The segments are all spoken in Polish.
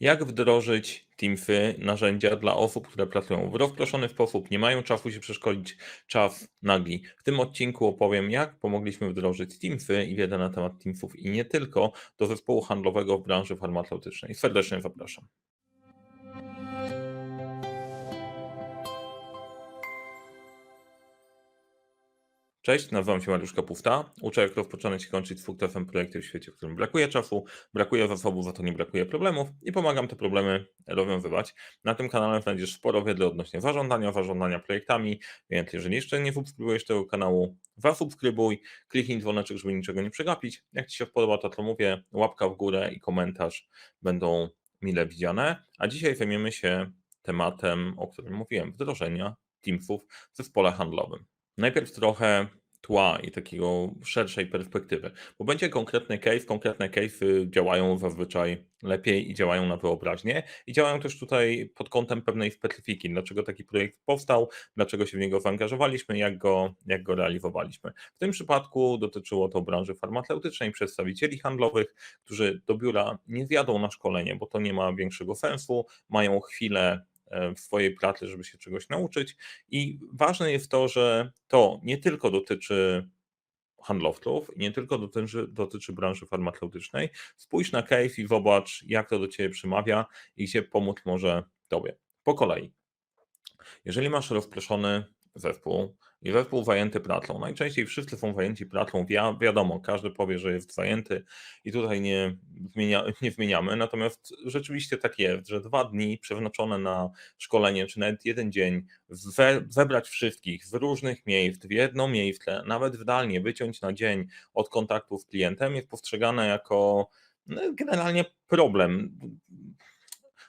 Jak wdrożyć Teamsy, narzędzia dla osób, które pracują w rozproszony sposób, nie mają czasu się przeszkolić, czas nagli. W tym odcinku opowiem, jak pomogliśmy wdrożyć Teamsy i wiedzę na temat Teamsów i nie tylko do zespołu handlowego w branży farmaceutycznej. Serdecznie zapraszam. Cześć, nazywam się Mariusz Kapufta. Uczę, jak rozpoczynać i kończyć sukcesem projekty w świecie, w którym brakuje czasu, brakuje zasobów, za to nie brakuje problemów i pomagam te problemy rozwiązywać. Na tym kanale znajdziesz sporo wiedzy odnośnie zarządzania, zarządzania projektami, więc jeżeli jeszcze nie subskrybujesz tego kanału, zasubskrybuj, kliknij dzwoneczek, żeby niczego nie przegapić. Jak Ci się podoba to, co mówię, łapka w górę i komentarz będą mile widziane. A dzisiaj zajmiemy się tematem, o którym mówiłem, wdrożenia Teamsów w zespole handlowym. Najpierw trochę tła i takiego szerszej perspektywy, bo będzie konkretny case, konkretne case'y działają zazwyczaj lepiej i działają na wyobraźnię i działają też tutaj pod kątem pewnej specyfiki, dlaczego taki projekt powstał, dlaczego się w niego zaangażowaliśmy, jak go, jak go realizowaliśmy. W tym przypadku dotyczyło to branży farmaceutycznej, przedstawicieli handlowych, którzy do biura nie zjadą na szkolenie, bo to nie ma większego sensu, mają chwilę w swojej pracy, żeby się czegoś nauczyć. I ważne jest to, że to nie tylko dotyczy handlowców, nie tylko dotyczy, dotyczy branży farmaceutycznej. Spójrz na case i zobacz, jak to do Ciebie przemawia i gdzie pomóc może Tobie. Po kolei. Jeżeli masz rozproszony zespół i zespół zajęty pracą. Najczęściej wszyscy są zajęci pracą, wi wiadomo, każdy powie, że jest zajęty i tutaj nie, zmienia, nie zmieniamy, natomiast rzeczywiście tak jest, że dwa dni przeznaczone na szkolenie, czy nawet jeden dzień, we, webrać wszystkich z różnych miejsc w jedno miejsce, nawet zdalnie wyciąć na dzień od kontaktu z klientem jest postrzegane jako no, generalnie problem.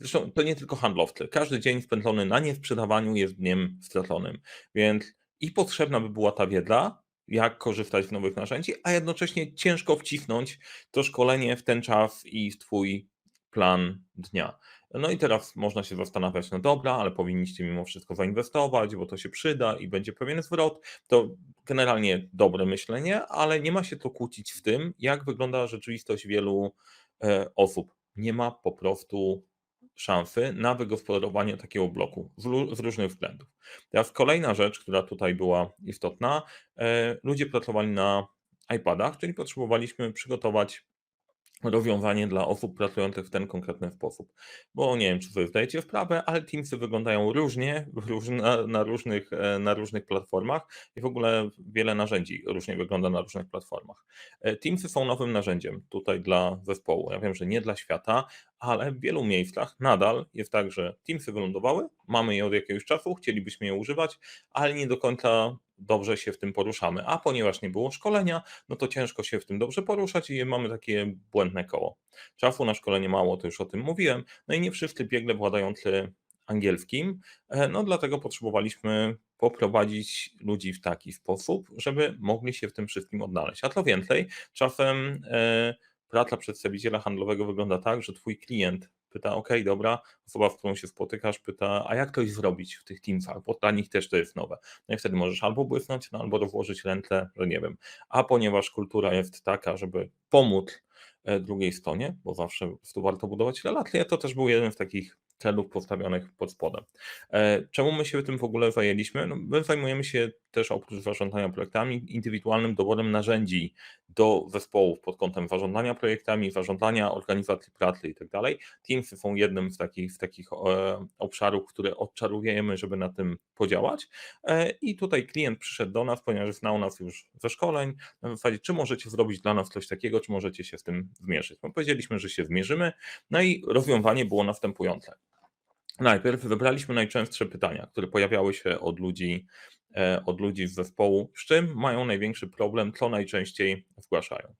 Zresztą to nie tylko handlowcy. Każdy dzień spędzony na niesprzedawaniu jest dniem straconym. Więc i potrzebna by była ta wiedza, jak korzystać z nowych narzędzi, a jednocześnie ciężko wcisnąć to szkolenie w ten czas i w Twój plan dnia. No i teraz można się zastanawiać, no dobra, ale powinniście mimo wszystko zainwestować, bo to się przyda i będzie pewien zwrot. To generalnie dobre myślenie, ale nie ma się to kłócić w tym, jak wygląda rzeczywistość wielu e, osób. Nie ma po prostu szansy na wygospodarowanie takiego bloku z, różnych względów. Teraz kolejna rzecz, która tutaj była istotna, e, ludzie pracowali na iPadach, czyli potrzebowaliśmy przygotować rozwiązanie dla osób pracujących w ten konkretny sposób. Bo nie wiem, czy wy zdajecie wprawę, ale Teamsy wyglądają różnie na, na, różnych, e, na różnych platformach i w ogóle wiele narzędzi różnie wygląda na różnych platformach. E, Teamsy są nowym narzędziem tutaj dla zespołu. Ja wiem, że nie dla świata, ale w wielu miejscach nadal jest tak, że Teamsy wylądowały, mamy je od jakiegoś czasu, chcielibyśmy je używać, ale nie do końca dobrze się w tym poruszamy. A ponieważ nie było szkolenia, no to ciężko się w tym dobrze poruszać i mamy takie błędne koło. Czasu na szkolenie mało, to już o tym mówiłem. No i nie wszyscy biegle władający angielskim, e, no dlatego potrzebowaliśmy poprowadzić ludzi w taki sposób, żeby mogli się w tym wszystkim odnaleźć. A to więcej, czasem e, praca przedstawiciela handlowego wygląda tak, że twój klient pyta, ok, dobra, osoba, z którą się spotykasz, pyta, a jak to zrobić w tych teamsach, bo dla nich też to jest nowe. No i wtedy możesz albo błysnąć, no, albo rozłożyć ręce, że nie wiem. A ponieważ kultura jest taka, żeby pomóc e, drugiej stronie, bo zawsze tu warto budować relacje, to też był jeden z takich celów postawionych pod spodem. E, czemu my się tym w ogóle zajęliśmy? No, my zajmujemy się też oprócz zarządzania projektami, indywidualnym doborem narzędzi do zespołów pod kątem zarządzania projektami, zarządzania organizacji pracy i tak dalej. Teamsy są jednym z takich, z takich e, obszarów, które odczarujemy, żeby na tym podziałać. E, I tutaj klient przyszedł do nas, ponieważ znał nas już ze szkoleń, na zasadzie, czy możecie zrobić dla nas coś takiego, czy możecie się z tym zmierzyć. My powiedzieliśmy, że się zmierzymy, no i rozwiązanie było następujące. Najpierw wybraliśmy najczęstsze pytania, które pojawiały się od ludzi, od ludzi z zespołu, z czym mają największy problem, co najczęściej zgłaszają.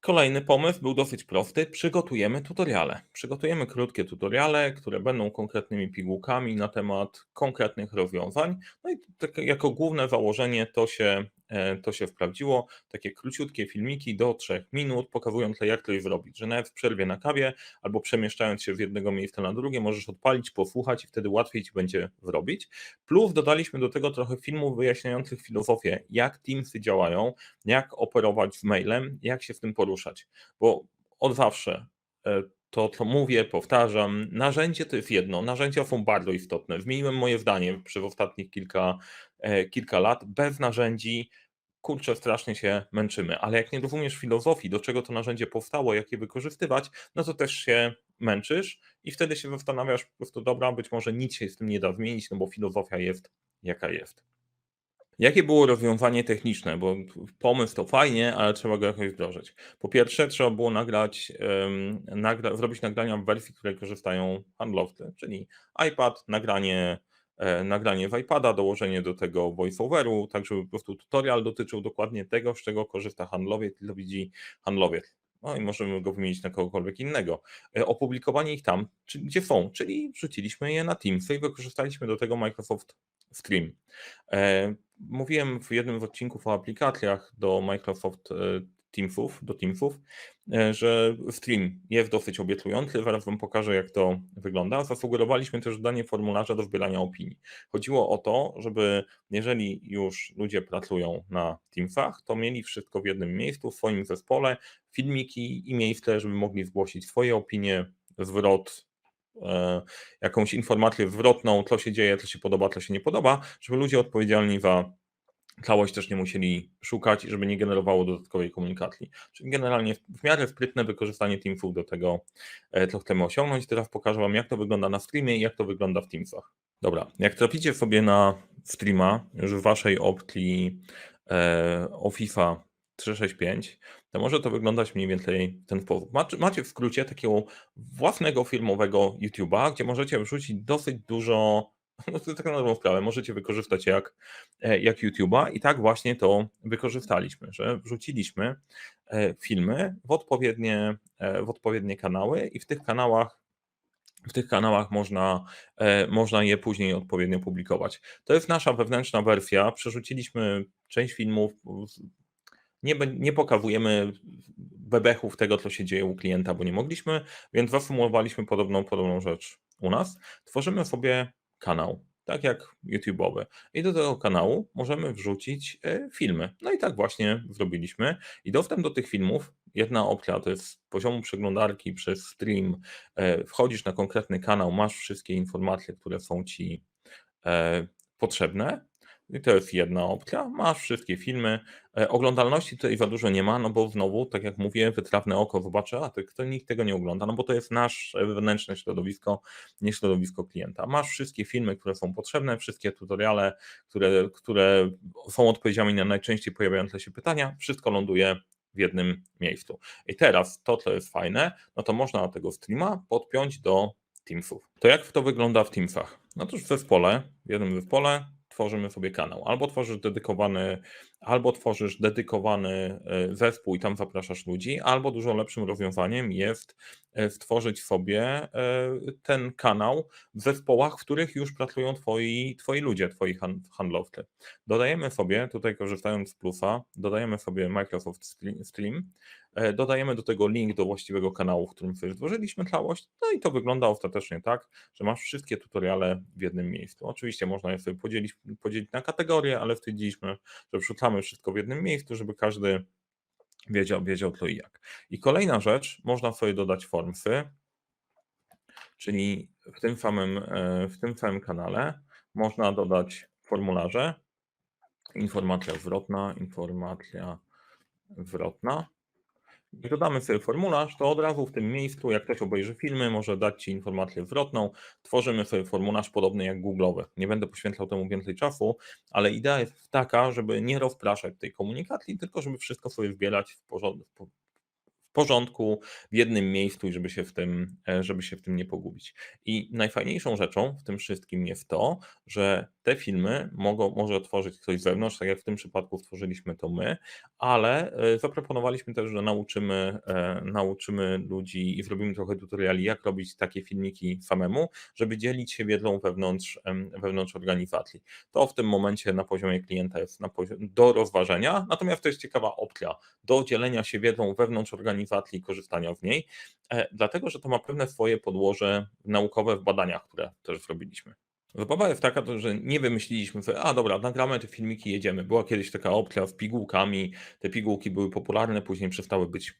Kolejny pomysł był dosyć prosty. Przygotujemy tutoriale. Przygotujemy krótkie tutoriale, które będą konkretnymi pigułkami na temat konkretnych rozwiązań. No i tak jako główne założenie to się E, to się sprawdziło. Takie króciutkie filmiki do 3 minut, pokazujące jak to zrobić, że nawet w przerwie na kawie albo przemieszczając się z jednego miejsca na drugie, możesz odpalić, posłuchać i wtedy łatwiej ci będzie zrobić. Plus dodaliśmy do tego trochę filmów wyjaśniających filozofię, jak Teamsy działają, jak operować z mailem, jak się w tym poruszać, bo od zawsze e, to, co mówię, powtarzam. Narzędzie to jest jedno. Narzędzia są bardzo istotne. Zmieniłem moje zdanie przez ostatnich kilka, e, kilka lat. Bez narzędzi, kurczę, strasznie się męczymy. Ale jak nie rozumiesz filozofii, do czego to narzędzie powstało, jak je wykorzystywać, no to też się męczysz i wtedy się zastanawiasz po prostu, dobra, być może nic się z tym nie da zmienić, no bo filozofia jest jaka jest. Jakie było rozwiązanie techniczne? Bo pomysł to fajnie, ale trzeba go jakoś wdrożyć. Po pierwsze, trzeba było nagrać, um, nagra zrobić nagrania w wersji, której korzystają handlowcy, czyli iPad, nagranie, e, nagranie w iPada, dołożenie do tego voiceoveru, tak żeby po prostu tutorial dotyczył dokładnie tego, z czego korzysta handlowiec i to widzi handlowiec. No i możemy go wymienić na kogokolwiek innego. E, opublikowanie ich tam, czyli gdzie są, czyli wrzuciliśmy je na Teamsy i wykorzystaliśmy do tego Microsoft Stream. E, mówiłem w jednym z odcinków o aplikacjach do Microsoft e, Teamsów, do Teamsów, e, że stream jest dosyć obiecujący. Zaraz Wam pokażę, jak to wygląda. Zasugerowaliśmy też danie formularza do zbierania opinii. Chodziło o to, żeby jeżeli już ludzie pracują na Teamsach, to mieli wszystko w jednym miejscu, w swoim zespole, filmiki i miejsce, żeby mogli zgłosić swoje opinie, zwrot, jakąś informację zwrotną, co się dzieje, co się podoba, co się nie podoba, żeby ludzie odpowiedzialni za całość też nie musieli szukać i żeby nie generowało dodatkowej komunikacji. Czyli generalnie w miarę sprytne wykorzystanie Teamsów do tego, e, co chcemy osiągnąć. Teraz pokażę Wam, jak to wygląda na streamie i jak to wygląda w Teamsach. Dobra, jak traficie sobie na streama już w Waszej opcji e, Office'a 365, to może to wyglądać mniej więcej w ten sposób. Macie w skrócie takiego własnego firmowego YouTube'a, gdzie możecie wrzucić dosyć dużo, no to tak na dobrą sprawę, możecie wykorzystać jak, e, jak YouTube'a i tak właśnie to wykorzystaliśmy, że wrzuciliśmy e, filmy w odpowiednie, e, w odpowiednie kanały i w tych kanałach w tych kanałach można, można je później odpowiednio publikować. To jest nasza wewnętrzna wersja. Przerzuciliśmy część filmów nie, nie pokazujemy bebechów tego, co się dzieje u klienta, bo nie mogliśmy, więc zaformułowaliśmy podobną, podobną rzecz u nas. Tworzymy sobie kanał, tak jak YouTube'owy. I do tego kanału możemy wrzucić e, filmy. No i tak właśnie zrobiliśmy. I dostęp do tych filmów, jedna opcja to jest z poziomu przeglądarki przez stream, e, wchodzisz na konkretny kanał, masz wszystkie informacje, które są ci e, potrzebne i to jest jedna opcja. Masz wszystkie filmy. E, oglądalności tutaj za dużo nie ma, no bo znowu, tak jak mówię, wytrawne oko zobaczy, a to nikt tego nie ogląda, no bo to jest nasze wewnętrzne środowisko, nie środowisko klienta. Masz wszystkie filmy, które są potrzebne, wszystkie tutoriale, które, które są odpowiedziami na najczęściej pojawiające się pytania, wszystko ląduje w jednym miejscu. I teraz to, co jest fajne, no to można tego streama podpiąć do Teamsów. To jak to wygląda w Teamsach? No to w zespole, w jednym zespole tworzymy sobie kanał. Albo tworzysz dedykowany, albo tworzysz dedykowany e, zespół i tam zapraszasz ludzi, albo dużo lepszym rozwiązaniem jest e, stworzyć sobie e, ten kanał w zespołach, w których już pracują twoi, twoi ludzie, twoi handlowcy. Dodajemy sobie, tutaj korzystając z plusa, dodajemy sobie Microsoft Stream, dodajemy do tego link do właściwego kanału, w którym sobie stworzyliśmy całość, no i to wygląda ostatecznie tak, że masz wszystkie tutoriale w jednym miejscu. Oczywiście można je sobie podzielić podzielić na kategorie, ale stwierdziliśmy, że wrzucamy wszystko w jednym miejscu, żeby każdy wiedział, wiedział to i jak. I kolejna rzecz, można sobie dodać formsy, czyli w tym samym, e, w tym samym kanale można dodać formularze, informacja zwrotna, informacja zwrotna dodamy sobie formularz, to od razu w tym miejscu, jak ktoś obejrzy filmy, może dać Ci informację zwrotną. Tworzymy sobie formularz podobny jak Google'owy. Nie będę poświęcał temu więcej czasu, ale idea jest taka, żeby nie rozpraszać tej komunikacji, tylko żeby wszystko sobie zbierać w, porządku, porządku, w jednym miejscu i żeby się w tym, e, żeby się w tym nie pogubić. I najfajniejszą rzeczą w tym wszystkim jest to, że te filmy mogą, może otworzyć ktoś z zewnątrz, tak jak w tym przypadku stworzyliśmy to my, ale e, zaproponowaliśmy też, że nauczymy, e, nauczymy ludzi i zrobimy trochę tutoriali, jak robić takie filmiki samemu, żeby dzielić się wiedzą wewnątrz, wewnątrz organizacji. To w tym momencie na poziomie klienta jest poziom, do rozważenia, natomiast to jest ciekawa opcja do dzielenia się wiedzą wewnątrz organizacji i korzystania z niej, e, dlatego że to ma pewne swoje podłoże naukowe w badaniach, które też zrobiliśmy. Zabawa jest taka, że nie wymyśliliśmy sobie, a dobra, nagramy te filmiki, jedziemy. Była kiedyś taka opcja z pigułkami, te pigułki były popularne, później przestały być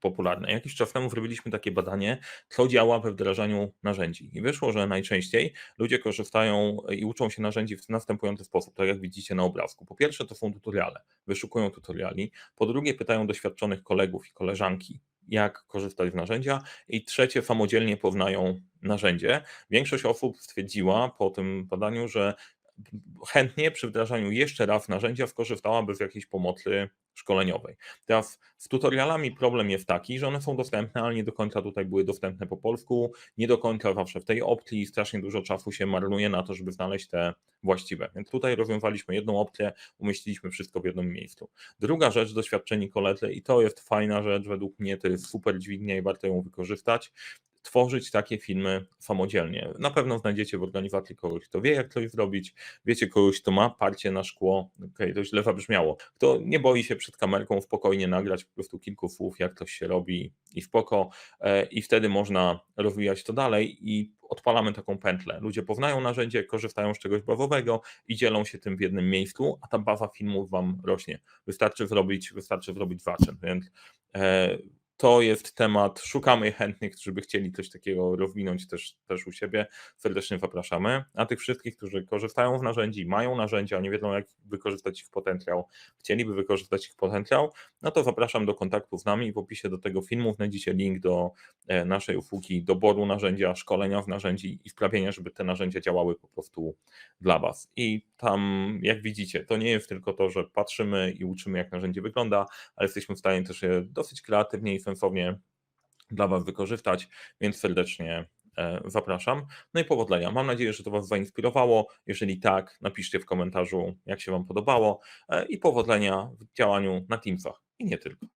popularne. Jakiś czas temu zrobiliśmy takie badanie, co działa we wdrażaniu narzędzi. I wyszło, że najczęściej ludzie korzystają i uczą się narzędzi w następujący sposób, tak jak widzicie na obrazku. Po pierwsze, to są tutoriale, wyszukują tutoriali. Po drugie, pytają doświadczonych kolegów i koleżanki, jak korzystać z narzędzia. I trzecie, samodzielnie poznają narzędzie. Większość osób stwierdziła po tym badaniu, że chętnie przy wdrażaniu jeszcze raz narzędzia skorzystałaby z jakiejś pomocy szkoleniowej. Teraz z tutorialami problem jest taki, że one są dostępne, ale nie do końca tutaj były dostępne po polsku, nie do końca zawsze w tej opcji i strasznie dużo czasu się marnuje na to, żeby znaleźć te właściwe. Więc tutaj rozwiązaliśmy jedną opcję, umieściliśmy wszystko w jednym miejscu. Druga rzecz, doświadczeni koledzy i to jest fajna rzecz, według mnie to jest super dźwignia i warto ją wykorzystać, tworzyć takie filmy samodzielnie. Na pewno znajdziecie w organizacji kogoś, kto wie, jak coś zrobić, wiecie kogoś, kto ma parcie na szkło, okej, to źle zabrzmiało, kto nie boi się przed kamerką spokojnie nagrać po prostu kilku słów, jak coś się robi i spoko e, i wtedy można rozwijać to dalej i odpalamy taką pętlę. Ludzie poznają narzędzie, korzystają z czegoś bawowego i dzielą się tym w jednym miejscu, a ta baza filmów wam rośnie. Wystarczy zrobić, wystarczy zrobić zaczyn, więc e, to jest temat. Szukamy chętnych, którzy by chcieli coś takiego rozwinąć też, też u siebie. Serdecznie zapraszamy. A tych wszystkich, którzy korzystają z narzędzi, mają narzędzia, nie wiedzą, jak wykorzystać ich potencjał, chcieliby wykorzystać ich potencjał, no to zapraszam do kontaktu z nami. W opisie do tego filmu znajdziecie link do e, naszej usługi doboru narzędzia, szkolenia w narzędzi i sprawienia, żeby te narzędzia działały po prostu dla Was. I tam, jak widzicie, to nie jest tylko to, że patrzymy i uczymy, jak narzędzie wygląda, ale jesteśmy w stanie też je dosyć kreatywnie i sensownie dla Was wykorzystać, więc serdecznie e, zapraszam. No i powodzenia. Mam nadzieję, że to Was zainspirowało. Jeżeli tak, napiszcie w komentarzu, jak się Wam podobało e, i powodzenia w działaniu na Teamsach i nie tylko.